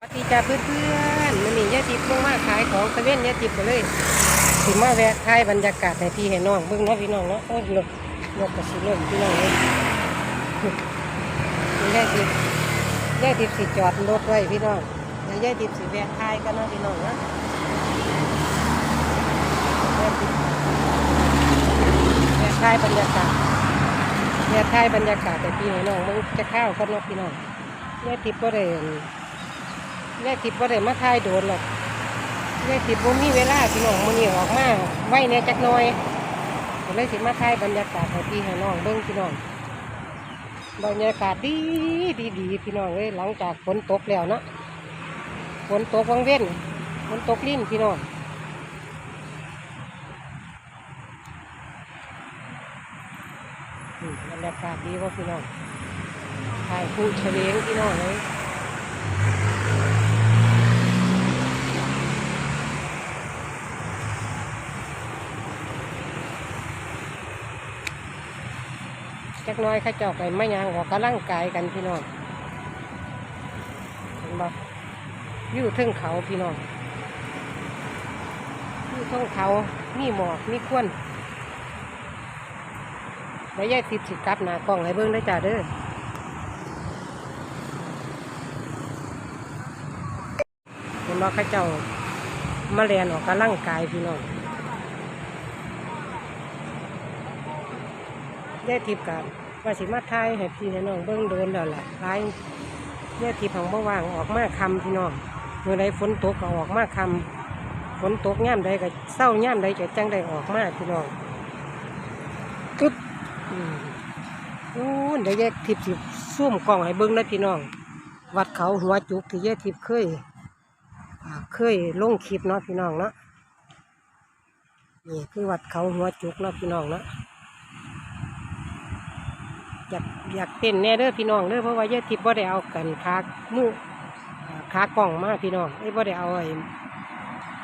สวัสดีจ้าเพื่อนๆมันนี่ยาติบลงมาขายของตะเวนยาติบก็เลยถึงมาแวะถ่ายบรรยากาศในพี่ให้น้องเบิ่งเนาะพี่น้องเนาะโอ้ยลกลกกระสิลมพี่น้องเลยยาติบยาติบสิจอดรถไว้พี่น้องแล้วยาติบสิแวะถ่ายกันเนาะพี่น้องเนาะแวะถ่ายบรรยากาศแวะถ่ายบรรยากาศแต่พี่ให้น้องมึงจะข้าวกันเนาะพี่น้องยาติบก็ได้ แม่ทิพย์บ่ได้มาถ่ายโดนหรอกแม่ทิพย์บ่มีเวลาพี่น้องมื้อนี้ออกมาไว้แหน่จักหน่อยก็เลยสิมาถ่ายบรรยากาศให้พี่ให้น้องเบิ่งพี่น้องบรรยากาศดีดีดีพี่น้องเอ้ยหลังจากฝนตกแล้วเนาะฝนตกวังเว้นฝนตกลิ้นพี่น้องอืมบรรยากาศดีว่าพี่น้องถ่ายผู้เฉลียงพี่น้องเลย จักหน้อยข้าเจ้าไปไม่ยางออกกำลังกายกันพี่น้องเห็นบ่อยู่ทึงเขาพี่น้องอยู่เทึงเขามีหมอกมีควนแล้วยายติดสิกลับหน้ากล้องให้เบิ่งได้จ้าเด้อเห็นบ่ข้าเจ้ามาเรียนออกกำลังกายพี่น้อง ยายทิพย์กับว่าสิมาทายให้พี่ให้น้องเบิ้งโดนแล้วล่ะร้ายแยายทิพย์ของเมื่อวางออกมาคำพี่น้องเมื่อใดฝนตกก็ออกมาคำฝนตกย่ามใดก็เศร้าย่ามใดจะจังได้ออกมาพี่น้องกึบโอ้เดี๋ยวยายทิพย์สิซุ่มกล้องให้เบิ้งนะพี่น้อง วัดเขาหัวจุกที่แยายทิพย์เคยเคยลงคลิปเนาะพี่น้องเนาะนี่คือวัดเขาหัวจุกเนาะพี่น้องเนาะ อยากอยากเต้นแน่เด้อพี่น้องเด้อเพราะว่ายายทิพย์บ่ได้เอากันขามืออ่าขากล่องมาพี่น้องไอ้บ่ได้เอาไอ้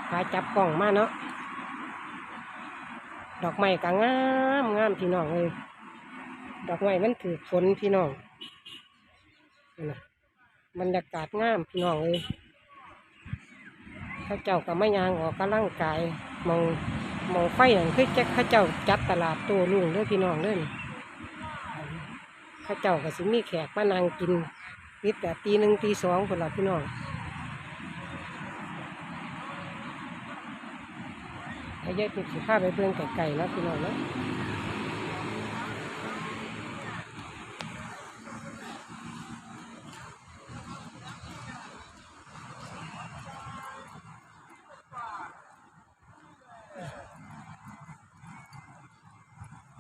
ขาจับกล่องมาเนาะดอกไม้ก็งามงามพี่น้องเลยดอกไม้มันถือฝนพี่น้องนั่นน่ะบรรยากาศงามพี่น้องเลยข้าเจ้าก็ไม่ยางออกกำลังกายมองมองไฟอย่างคือแจะเข้าเจ้าจัดตลาดตัวลุงเด้อพี่น้องเด้อ นี่เข้าเจ้าก็สิมีแขกมานั่งกินนิดแต่ตีหนึ่งตีสองคนละพี่น้องไอ้ยายติดสิผ้าไปเบิ่งไก่ๆแล้วพี่น้องนะ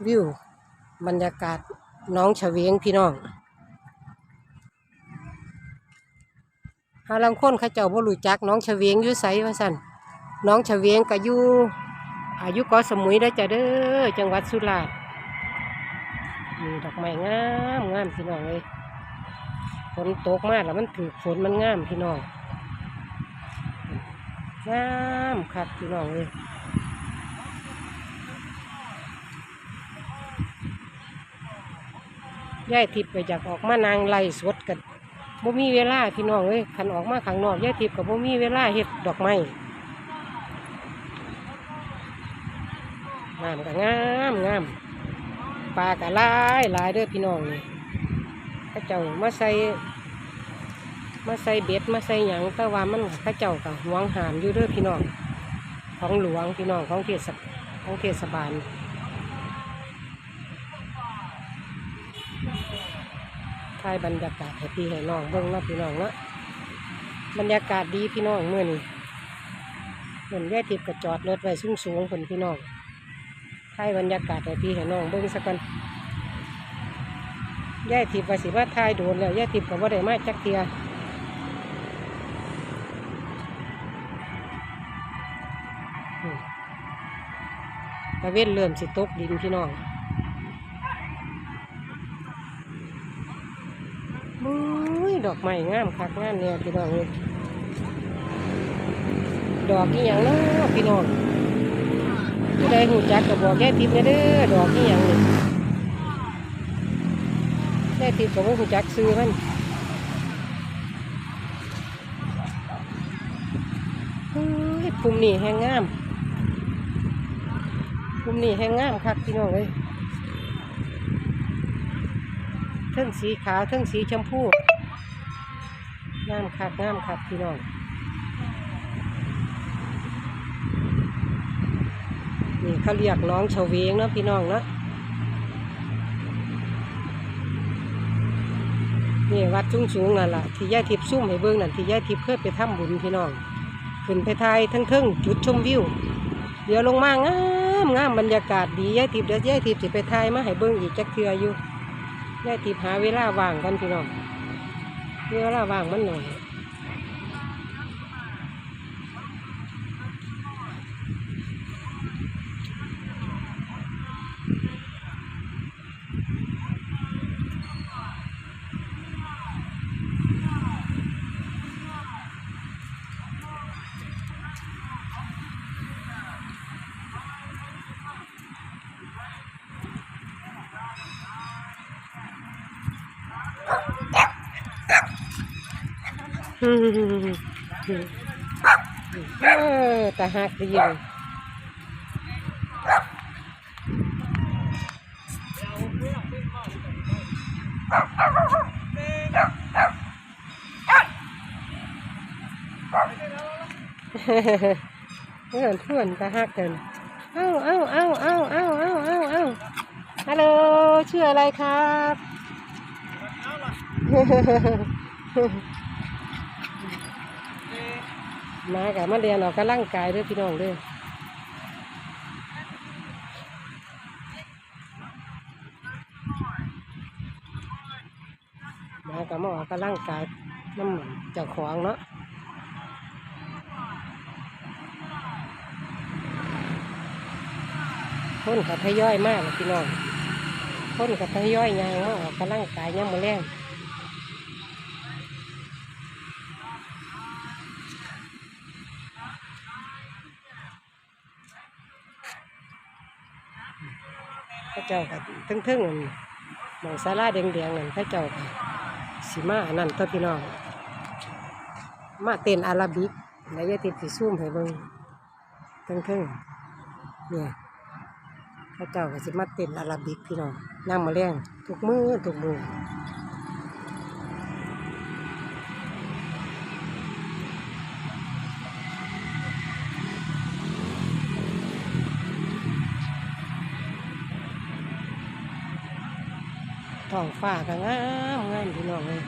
วิวบรรยากาศ น้องเฉวงพี่น้องหาลังคนเขาเจ้าบ่รู้จักน้องเฉวงอยู่ไสว่าซั่นน้องเฉวงก็อยู่อายุกาะสมุยได้จ้ะเด้อจังหวัดสุราษฎร์นี่ดอกไม้งามงามพี่น้องเลยฝนตกมากแล้วมันถือฝนมันงามพี่น้องงามครับพี่น้องเลย ยายทิพย์ไปอยากออกมานางไล่สดกันบ่มีเวลาพี่น้องเอ้ยคันออกมาข้างนอกยายทิพย์กับบ่มีเวลาเฮ็ดดอกไม้งามก็งามงามปลาก็หลายลายเด้อพี่น้องนี่ข้าเจ้ามาใส่มาใส่เบ็ดมาใส่หยังแต่ว่ามันข้าเจ้าก็หวงหามอยู่เด้อพี่น้องของหลวงพี่น้องของเทศของเทศบาล ถ่ายบรรยากาศให้พี่ให้น้องเบิ่งเนาะพี่น้องเนาะบรรยากาศดีพี่น้องเมื่อนี้เหมือนแย่ทิพย์กระจอดรถไว้สูงสูงคนพี่น้องถ่ายบรรยากาศให้พี่ให้น้องเบิ่งสักกันแย่ทิพย์ว่าสิว่าถ่ายโดนแล้วแย่ทิพย์ก็บ่ได้มาจักเทียอืมตะเว้นเริ่มสิตกดินพี่น้อง ดอกไม้งามคักงามเนี่ยพี่น้องเอ้ยดอกนี่อย่างเนาะพี่น้องผู้ใดหูจักก็บอกแก่ทิพย์เนี่ยเด้อดอกนี่อย่างนี่แก่ทิพย์ก็บ่หูจักซื้อมันเฮ้ยปุ่มนี่แห้งงามปุ่มนี่แห้งงามครับพี่น้องเลยเทั้งสีขาวเทั้งสีชมพู งามคักงามคักพี่น้องนี่เขาเรียกน้องเฉวงเนาะพี่น้องเนาะนี่วัดสูงสูงๆนั่นล่ะที่ย่าทิพย์ซุ่มให้เบิ่งนั่นที่ย่าทิพย์เคยไปทำบุญพี่น้องขึ้นไปถ่ายทั้งเทิงจุดชมวิว เดี๋ยวลงมางามงามบรรยากาศดียาทิพย์เดี๋ยวยาทิพย์สิไปถ่ายมาให้เบิ่งอีกจักเทืออยู่ยาทิพย์หาเวลาว่างกันพี่น้อง เวลาว่างมันหน่อย เออตาหักดีเลยเพื่อนเพื่อนตาหักเกินเอ้าเอ้าเอ้าเอ้าเอ้าเอ้าเอ้าเอ้าฮัลโหลชื่ออะไรครับ มากับมาเรียนออกกำลังกายด้วยพี่น้องด้วยมากับมาออกกำลังกายน้ำมันเจ้าของเนาะคนกับทยอยมากเลยพี่น้องคนกับทยอยยางมาออกกำลังกายย่ำมือแรง พระเจ้ากับทึ่งๆนั่นหมองซาลาแดงๆนั่นพระเจ้ากับสีมาอันนั้นตัวพี่น้อง มาเต้นอาราบิกแล้วยายติดสีซุ่มให้เบิ้งทึ่งๆเนี่ยพระเจ้าก็สิมาเต้นอาราบิกพี่น้องนั่งมาเลี้ยงทุกมือทุกมือ ท้องฟ้าก็งามงามพี่น้องเลย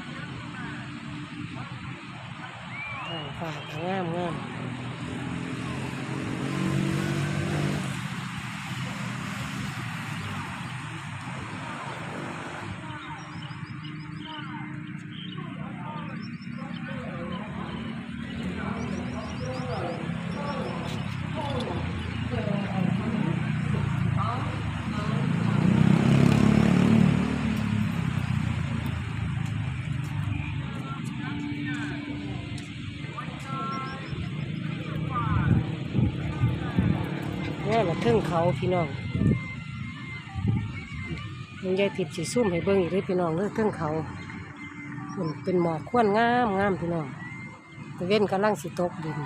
ท้องฟ้าก็งามงาม นี่ละเทิงเขาพี่น้องมันยายติดสีซุ่มให้เบิ้งอีกเลยพี่น้องเลือเทิงเขามันเป็นหมอกควนงามงามพี่น้องเว้นกำลังสิตกดิน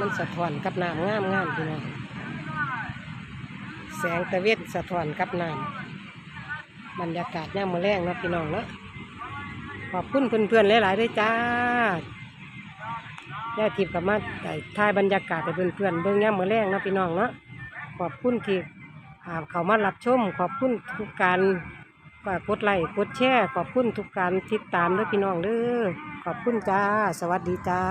มันสะท้อนกับน้ำงามงามพี่น้องแสงตะเวนสะท้อนกับน้ำบรรยากาศย่ามมือแรงนะพี่น้องเนาะขอบคุณเพื่อนๆหลายๆด้วยจ้าย่าทิพย์กับมาได้ถ่ายบรรยากาศให้เพื่อนๆเบิ่งย่ามมือแรงนะพี่น้องเนาะขอบคุณที่เขามารับชม ขอบคุณทุกการกดไลค์กดแชร์ขอบคุณทุกการติดตามเด้อพี่น้องเด้อขอบคุณจ้า สวัสดีจ้า